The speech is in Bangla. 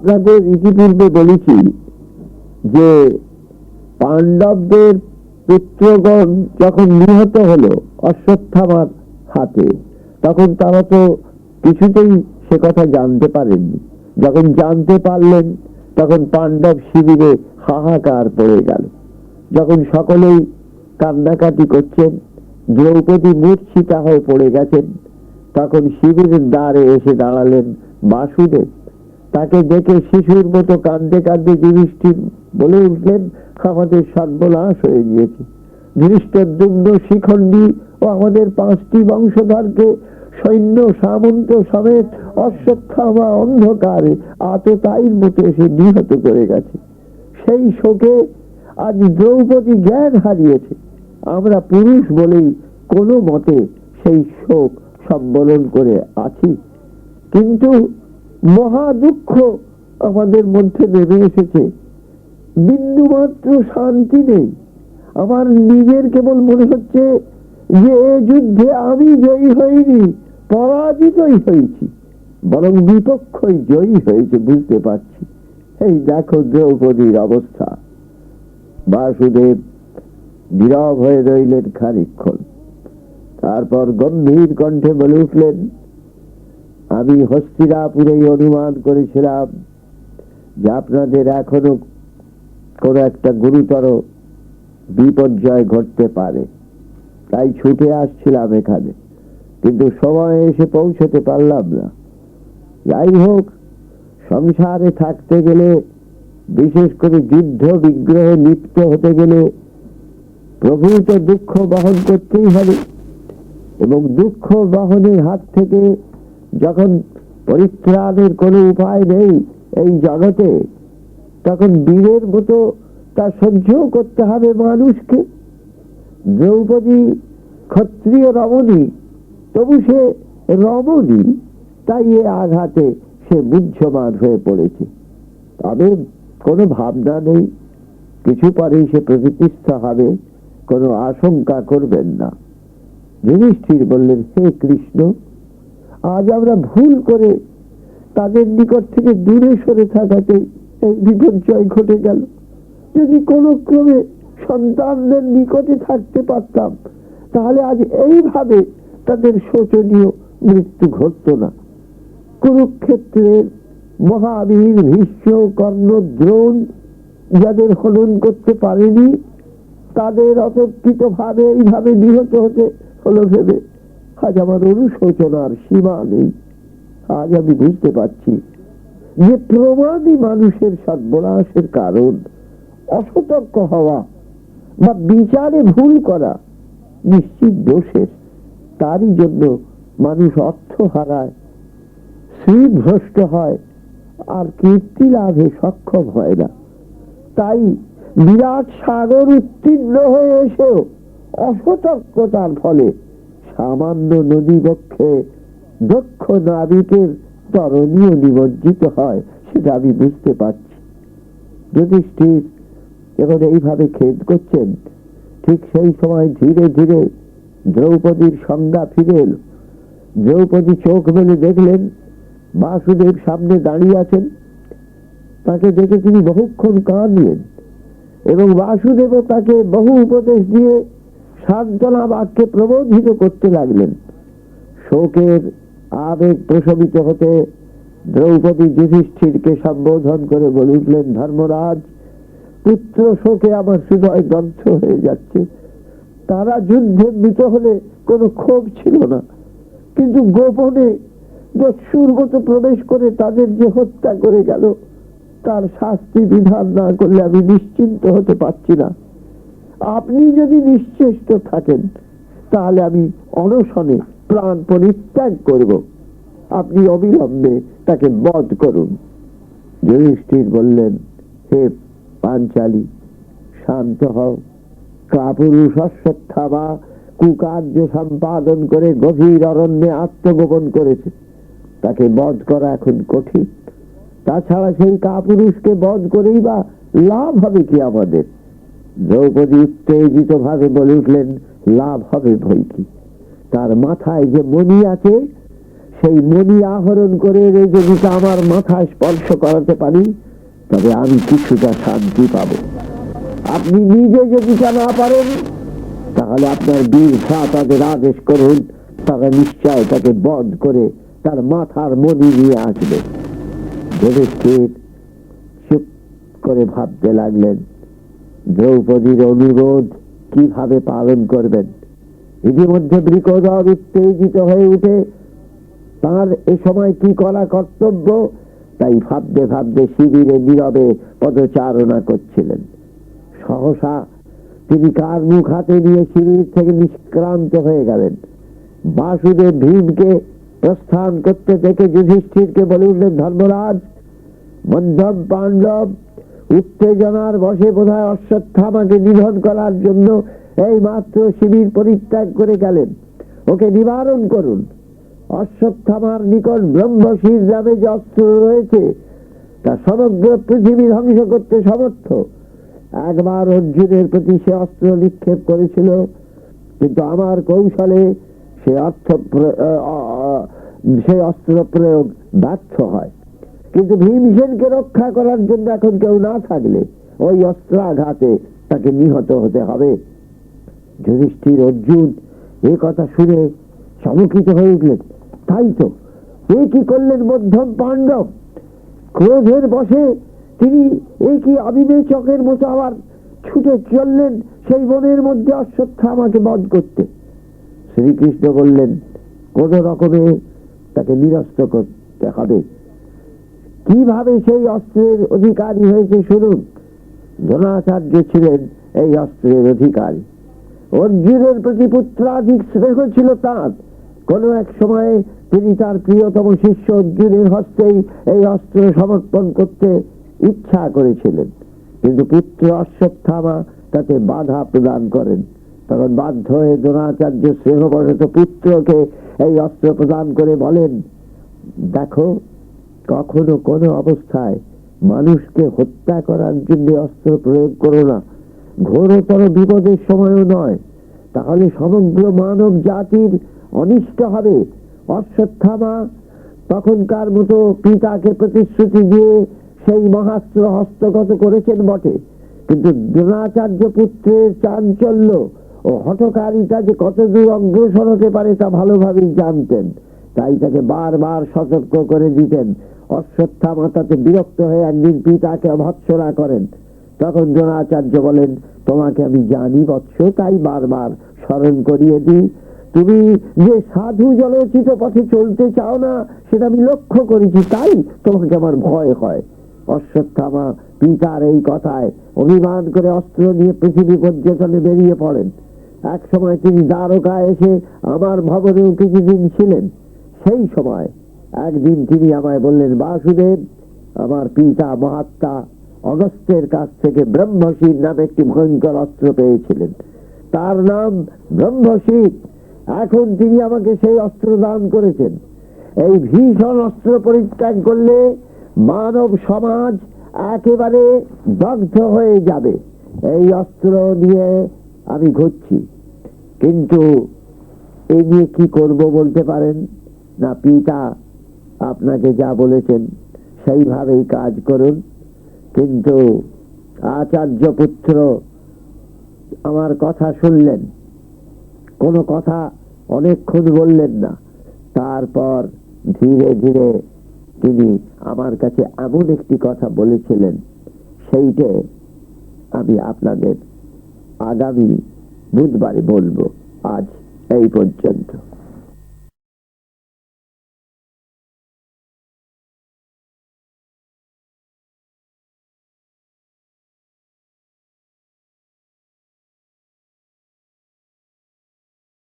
আপনাদের ইতিপূর্বে বলেছি যে পাণ্ডবদের পুত্রগণ যখন নিহত হলো অশ্বত্থামার হাতে, তখন তারা তো কিছুতেই সে কথা জানতে পারেননি। যখন জানতে পারলেন, তখন পাণ্ডব শিবিরে হাহাকার পড়ে গেল। যখন সকলেই কান্নাকাটি করছেন, দ্রৌপদী মূর্ছিতা হয়ে পড়ে গেছেন, তখন শিবিরের দ্বারে এসে দাঁড়ালেন বাসুদেব। তাকে দেখে শিশুর মতো কান্দে কান্দে যুধিষ্ঠির বলে উঠলেন, আমাদের সর্বনাশ হয়ে গিয়েছে। যুধিষ্ঠির দুগ্ধ শিখণ্ডী ও আমাদের পাঁচটি বংশধরকে সৈন্য, সামন্ত সমেত অশ্বত্থামা অন্ধকারে আততায়ীর মতো এসে নিহত করে গেছে। সেই শোকে আজ দ্রৌপদী জ্ঞান হারিয়েছে। আমরা পুরুষ বলেই কোনো মতে সেই শোক সম্বরণ করে আছি। কিন্তু মহা দুঃখ আমাদের মধ্যে নেমে এসেছে। বিন্দুমাত্র শান্তি নেই। আমার নিজের কেবল মনে হচ্ছে যে এ যুদ্ধে আমি জয়ী হইনি, পরাজিতই হয়েছি, বরং বিপক্ষই জয়ী হয়েছে বুঝতে পারছি। এই দেখো দ্রৌপদীর অবস্থা। বাসুদেব নীরব হয়ে রইলেন খানিক্ষণ তারপর গম্ভীর কণ্ঠে বলে উঠলেন আমি হস্তিরাপুরেই অনুমান করেছিলাম যে আপনাদের এখনও কোন একটা গুরুতর বিপর্যয় ঘটতে পারে। তাই ছুটে আসছিলাম এখানে। কিন্তু সময় এসে পৌঁছতে পারলাম না। যাই হোক, সংসারে থাকতে গেলে, বিশেষ করে যুদ্ধ, বিগ্রহে, লিপ্ত হতে গেলে প্রভূত দুঃখ বহন করতেই হবে এবং দুঃখ বহনের হাত থেকে যখন পরিত্রাণের কোনো উপায় নেই এই জগতে, তখন বীরের মতো তা সহ্য করতে হবে মানুষকে। দ্রৌপদী ক্ষত্রিয় রমণী, তবু সে রমণী, তাই এ আঘাতে সে বুদ্ধমান হয়ে পড়েছে। তবে কোনো ভাবনা নেই, কিছু পরেই সে প্রতিষ্ঠা হবে, কোনো আশঙ্কা করবেন না। যুধিষ্ঠির বললেন, হে কৃষ্ণ আজ আমরা ভুল করে তাদের নিকট থেকে দূরে সরে থাকাতে এই বিপর্যয় ঘটে গেল। যদি কোনো ক্রমে সন্তানদের নিকটে থাকতে পারতাম, তাহলে আজ এইভাবে তাদের শোচনীয় মৃত্যু ঘটত না। কুরুক্ষেত্রের মহাবীর, ভীষ্ম, কর্ণ, দ্রোণ যাদের হনন করতে পারেনি, তাদের অতর্কিত ভাবে এইভাবে নিহত হতে হলো ভেবে। আজ আমার অনুশোচনার সীমা নেই। আজ আমি বুঝতে পারছি যে প্রমাণই মানুষের সর্বনাশের কারণ অসতর্ক হওয়া বা বিচারে ভুল করা নিশ্চিত দোষের। তারই জন্য মানুষ অর্থ হারায়, শ্রীভ্রষ্ট হয় আর কীর্তি লাভে সক্ষম হয় না। তাই বিরাট সাগর উত্তীর্ণ হয়ে এসেও অসতর্কতার ফলে সামান্য নদী বক্ষে দক্ষ নাবিকের তরণীয় নিমজ্জিত হয়, সেটা আমি বুঝতে পারছি। যুধিষ্ঠির যখন এইভাবে খেদ করছেন, ঠিক সেই সময় ধীরে ধীরে দ্রৌপদীর সংজ্ঞা ফিরে এলো। দ্রৌপদী চোখ মেলে দেখলেন, বাসুদেব সামনে দাঁড়িয়ে আছেন। তাকে দেখে তিনি বহুক্ষণ কাঁদলেন এবং বাসুদেবও তাকে বহু উপদেশ দিয়ে সান্ত্বনা বাক্যে প্রবোধিত করতে লাগলেন। শোকের আবেগ প্রশমিত হতে দ্রৌপদী যুধিষ্ঠিরকে সম্বোধন করে বলে উঠলেন ধর্মরাজ, পুত্র শোকে আমার হৃদয় গ্রন্থ হয়ে যাচ্ছে। তারা যুদ্ধে মৃত হলে কোনো ক্ষোভ ছিল না। কিন্তু গোপনে দস্যুর মতো প্রবেশ করে তাদের যে হত্যা করে গেল, তার শাস্তি বিধান না করলে আমি নিশ্চিন্ত হতে পারছি না। আপনি যদি নিশ্চেষ্ট থাকেন, তাহলে আমি অনশনে প্রাণ পরিত্যাগ করব। আপনি অবিলম্বে তাকে বধ করুন। যুধিষ্ঠির বললেন, হে পাঞ্চালী, শান্ত হও। কাপুরুষ অশ্বত্থাবা কুকার্য সম্পাদন করে গভীর অরণ্যে আত্মগোপন করেছে। তাকে বধ করা এখন কঠিন। তাছাড়া সেই কাপুরুষকে বধ করেই বা লাভ হবে কি আমাদের? দ্রৌপদী উত্তেজিত ভাবে বলে উঠলেন, লাভ হবে বই কি? তার মাথায় যে মনি আছে, সেই মনি আহরণ করে যদি আমার মাথায় স্পর্শ করাতে পারি, তবে আমি কিছুটা শান্তি পাবো। আপনি নিজে যদি না পারেন, তাহলে আপনার বীর ভ্রা তাদের আদেশ করুন তারা নিশ্চয় তাকে বধ করে তার মাথার মনি নিয়ে আসবে। যুধিষ্ঠির চুপ করে ভাবতে লাগলেন। দ্রৌপদীর অনুরোধ কীভাবে পালন করবেন? ইতিমধ্যে বৃকদর উত্তেজিত হয়ে উঠে, তার এ সময় কি করা কর্তব্য? তাই ভাবতে ভাবতে শিবিরে নীরবে পদচারণা করছিলেন। সহসা তিনি কার মুখ হাতে নিয়ে শিবির থেকে নিষ্ক্রান্ত হয়ে গেলেন? বাসুদেব ভীমকে প্রস্থান করতে দেখে যুধিষ্ঠিরকে বলে উঠলেন ধর্মরাজ, মধ্যম পাণ্ডব উত্তেজনার বসে বোধহয় অশ্বত্থামাকে নিধন করার জন্য এই মাত্র শিবির পরিত্যাগ করে গেলেন। ওকে নিবারণ করুন। অশ্বত্থামার নিকট ব্রহ্মশির নামে যে অস্ত্র রয়েছে, তা সমগ্র পৃথিবী ধ্বংস করতে সমর্থ। একবার অর্জুনের প্রতি সে অস্ত্র নিক্ষেপ করেছিল, কিন্তু আমার কৌশলে সে অর্থ সেই অস্ত্র প্রয়োগ ব্যর্থ হয়। কিন্তু ভীমসেনকে রক্ষা করার জন্য এখন কেউ না থাকলে ওই অস্ত্রাঘাতে তাকে নিহত হতে হবে। যুধিষ্ঠির অর্জুন এ কথা শুনে চমকিত হয়ে উঠলেন। তাই তো, এ কি করলেন মধ্যম পাণ্ডব? ক্রোধের বসে তিনি এই কি অবিবেচকের মতো আবার ছুটে চললেন সেই বনের মধ্যে অশ্বত্থামাকে বধ করতে? শ্রীকৃষ্ণ বললেন, কোন রকমে তাকে নিরস্ত করতে হবে। কীভাবে সেই অস্ত্রের অধিকারী হয়েছে শুনুন। দ্রোণাচার্য ছিলেন এই অস্ত্রের অধিকারী। অর্জুনের প্রতি পুত্রাধিক স্নেহ ছিল তার। কোন এক সময়ে তিনি তার প্রিয়তম শিষ্য অর্জুনের হস্তেই এই অস্ত্র সমর্পণ করতে ইচ্ছা করেছিলেন। কিন্তু পুত্র অশ্বত্থামা তাতে বাধা প্রদান করেন। তখন বাধ্য হয়ে দ্রোণাচার্য স্নেহবশত পুত্রকে এই অস্ত্র প্রদান করে বলেন, দেখো কখনো কোনো অবস্থায় মানুষকে হত্যা করার জন্য অস্ত্র প্রয়োগ করো না। ঘোরতর বিপদের সময়ও নয়। তাহলে সমগ্র মানব জাতির অনিষ্ট হবে। অশ্বত্থামা তখনকার মতো পিতাকে প্রতিশ্রুতি দিয়ে সেই মহাস্ত্র হস্তগত করেছেন বটে। কিন্তু দ্রোণাচার্য পুত্রের চাঞ্চল্য ও হঠকারিতা যে কতদূর অগ্রসর হতে পারে তা ভালোভাবেই জানতেন। তাই তাকে বারবার সতর্ক করে দিতেন। অশ্বত্থামা তাতে বিরক্ত হয়ে একদিন পিতাকে ভৎসনা করেন। তখন দ্রোণাচার্য বলেন, তোমাকে আমি জানি বৎস, তাই বারবার স্মরণ করিয়ে দিই। তুমি যে সাধু জলোচিত পথে চলতে চাও না, সেটা আমি লক্ষ্য করেছি, তাই তোমাকে আমার ভয় হয়। অশ্বত্থামা পিতার এই কথায় অভিমান করে অস্ত্র নিয়ে পৃথিবী পর্যটনে বেরিয়ে পড়েন। এক সময় তিনি দ্বারকায় এসে আমার ভবনেও কিছুদিন ছিলেন। সেই সময় একদিন তিনি আমায় বললেন, বাসুদেব, আমার পিতা মহাত্মা অগস্ত্যের কাছ থেকে ব্রহ্মশির নামে একটি ভয়ঙ্কর অস্ত্র পেয়েছিলেন। তার নাম ব্রহ্মশির এখন তিনি আমাকে সেই অস্ত্র দান করেছেন। এই ভীষণ অস্ত্র পরিত্যাগ করলে মানব সমাজ একেবারে দগ্ধ হয়ে যাবে। এই অস্ত্র নিয়ে আমি ঘুরছি। কিন্তু এ নিয়ে কি করব বলতে পারেন? না, পিতা আপনাকে যা বলেছেন, সেইভাবেই কাজ করুন। কিন্তু আচার্য পুত্র আমার কথা শুনলেন। কোনো কথা অনেকক্ষণ বললেন না। তারপর ধীরে ধীরে তিনি আমার কাছে এমন একটি কথা বলেছিলেন, সেইটে আমি আপনাদের আগামী বুধবারে বলব, আজ এই পর্যন্ত।